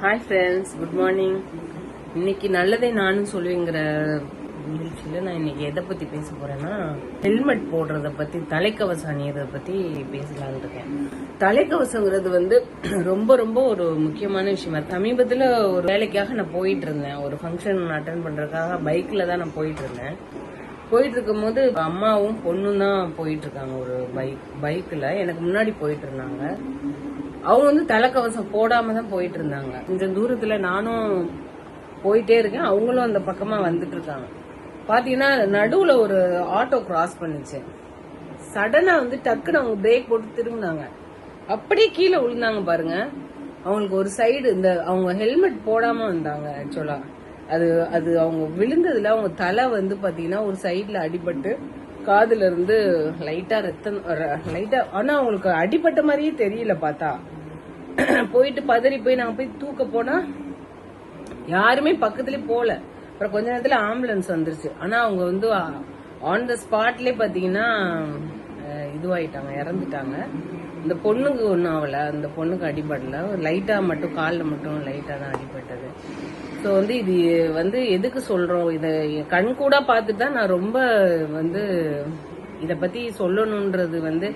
Hi friends good morning இன்னைக்கு நல்லதை நானும் சொல்லுவேங்கிற நிகழ்ச்சியில் நான் இன்னைக்கு எதை பற்றி பேச போறேன்னா ஹெல்மெட் போடுறத பற்றி தலைக்கவசம் அணியறதை பற்றி பேசலாம்னு இருக்கேன். தலைக்கவசங்கிறது வந்து ரொம்ப ரொம்ப ஒரு முக்கியமான விஷயமா இருக்கு. சமீபத்தில் ஒரு வேலைக்காக நான் போயிட்டு இருந்தேன். ஒரு ஃபங்க்ஷன் அட்டன் பண்ணுறதுக்காக பைக்கில் தான் நான் போயிட்டு இருந்தேன். போயிட்டு இருக்கும்போது அம்மாவும் பொண்ணும் தான் போயிட்டு இருக்காங்க ஒரு பைக் பைக்கில் எனக்கு முன்னாடி போயிட்டு இருந்தாங்க. அவங்க வந்து தலைக்கவசம் போடாம தான் போயிட்டு இருந்தாங்க. கொஞ்சம் தூரத்துல நானும் போயிட்டே இருக்கேன். அவங்களும் அந்த பக்கமா வந்துட்டு இருக்காங்க. பாத்தீங்கன்னா நடுவுல ஒரு ஆட்டோ கிராஸ் பண்ணுச்சு. சடனா வந்து டக்குன்னு அவங்க பிரேக் போட்டு திரும்பினாங்க. அப்படியே கீழே விழுந்தாங்க பாருங்க. அவங்களுக்கு ஒரு சைடு இந்த அவங்க ஹெல்மெட் போடாம வந்தாங்க ஆக்சுவலா அது அது அவங்க விழுந்ததுல அவங்க தலை வந்து பாத்தீங்கன்னா ஒரு சைட்ல அடிபட்டு காதுல இருந்து லைட்டா ரத்தம் ர- லைட்டா ஆனா அவங்களுக்கு அடிபட்ட மாதிரியே தெரியல பார்த்தா. போயிட்டு பதறி போய் நாங்க போய் தூக்க போனா யாருமே பக்கத்துலயே போல. அப்புறம் கொஞ்ச நேரத்துல ஆம்புலன்ஸ் வந்துருச்சு. ஆனா அவங்க வந்து ஆன் த ஸ்பாட்லயே பாத்தீங்கன்னா இதுவாயிட்டாங்க இறந்துட்டாங்க. இந்த பொண்ணுக்கு ஒன்றும் ஆகல. அந்த பொண்ணுக்கு அடிபடல. லைட்டா மட்டும் காலில் மட்டும் லைட்டா தான் அடிபட்டது. ஸோ வந்து இது வந்து எதுக்கு சொல்றோம்? இதை கண் கூட பார்த்துட்டு தான் நான் ரொம்ப வந்து இதை பத்தி சொல்லணுன்றது வந்து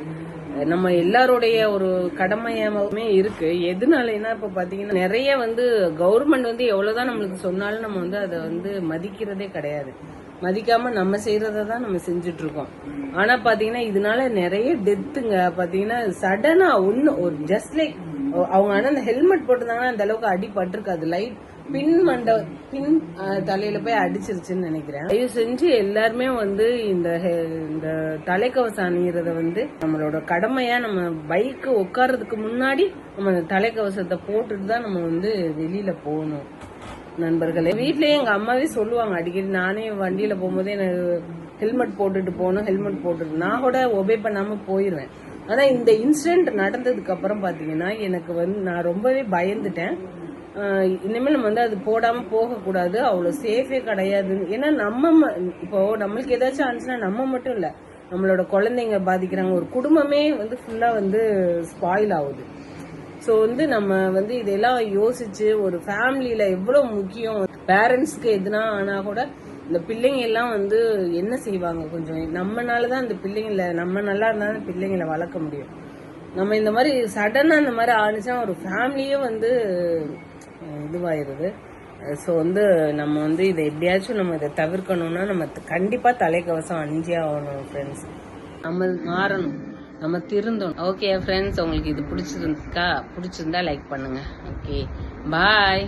நம்ம எல்லாருடைய ஒரு கடமையாகவுமே இருக்கு. எதனாலனா இப்ப பாத்தீங்கன்னா நிறைய வந்து கவர்மெண்ட் வந்து எவ்வளவுதான் நம்மளுக்கு சொன்னாலும் நம்ம வந்து அதை வந்து மதிக்கிறதே கிடையாது. மதிக்காம நம்ம செய்யறத தான் நம்ம செஞ்சுட்டு இருக்கோம் ஆனா பாத்தீங்கன்னா இதனால நிறைய டெத்துங்க பாத்தீங்கன்னா சடனா ஒன்னு ஒரு ஜஸ்ட் லைக் அவங்க ஆனா அந்த ஹெல்மெட் போட்டிருந்தாங்கன்னா அந்த அளவுக்கு அடி பட்டிருக்காது லைட் பின் மண்ட பின் தலையில போய் அடிச்சிருச்சுன்னு நினைக்கிறேன். தயவு செஞ்சு எல்லாருமே வந்து இந்த ஹெ- இந்த தலைக்கவசம் அணியறத வந்து நம்மளோட கடமையா நம்ம பைக்கு உட்கார்றதுக்கு முன்னாடி நம்ம அந்த தலைக்கவசத்தை போட்டுட்டு தான் நம்ம வந்து வெளியில போகணும். நண்பர்களே வீட்லயே எங்க அம்மாவே சொல்லுவாங்க அடிக்கடி நானே வண்டியில போகும்போது எனக்கு ஹெல்மெட் போட்டுட்டு போகணும் ஹெல்மெட் போட்டுட்டு நான் கூட ஒபே பண்ணாம போயிருவேன். ஆனா இந்த இன்சிடென்ட் நடந்ததுக்கு அப்புறம் பாத்தீங்கன்னா எனக்கு வந்து நான் ரொம்பவே பயந்துட்டேன். இனிமேல் நம்ம வந்து அது போடாமல் போகக்கூடாது. அவ்வளோ சேஃபே கிடையாது. ஏன்னா நம்ம ம- இப்போ நம்மளுக்கு ஏதாச்சும் ஆச்சுன்னா நம்ம மட்டும் இல்லை நம்மளோட குழந்தைங்க பாதிக்கிறாங்க. ஒரு குடும்பமே வந்து ஃபுல்லாக வந்து ஸ்பாயில் ஆகுது. ஸோ வந்து நம்ம வந்து இதெல்லாம் யோசிச்சு ஒரு ஃபேமிலியில எவ்வளோ முக்கியம் பேரண்ட்ஸ்க்கு எதுனா ஆனால் கூட இந்த பிள்ளைங்க எல்லாம் வந்து என்ன செய்வாங்க கொஞ்சம்? நம்மனால தான் அந்த பிள்ளைங்களை நம்ம நல்லா இருந்தால் பிள்ளைங்களை வளர்க்க முடியும். நம்ம இந்த மாதிரி சடனாக இந்த மாதிரி ஆனிச்சா ஒரு ஃபேமிலியே வந்து இதுவாயிருது. ஸோ வந்து நம்ம வந்து இதை எப்படியாச்சும் நம்ம இதை தவிர்க்கணும்னா நம்ம கண்டிப்பாக தலைக்கவசம் அணிஞ்சே ஆகணும் ஃப்ரெண்ட்ஸ் நம்ம மாறணும். நம்ம திருந்தோம் ஓகே ஃப்ரெண்ட்ஸ் உங்களுக்கு இது பிடிச்சிருந்துக்கா பிடிச்சிருந்தா லைக் பண்ணுங்கள் ஓகே பாய்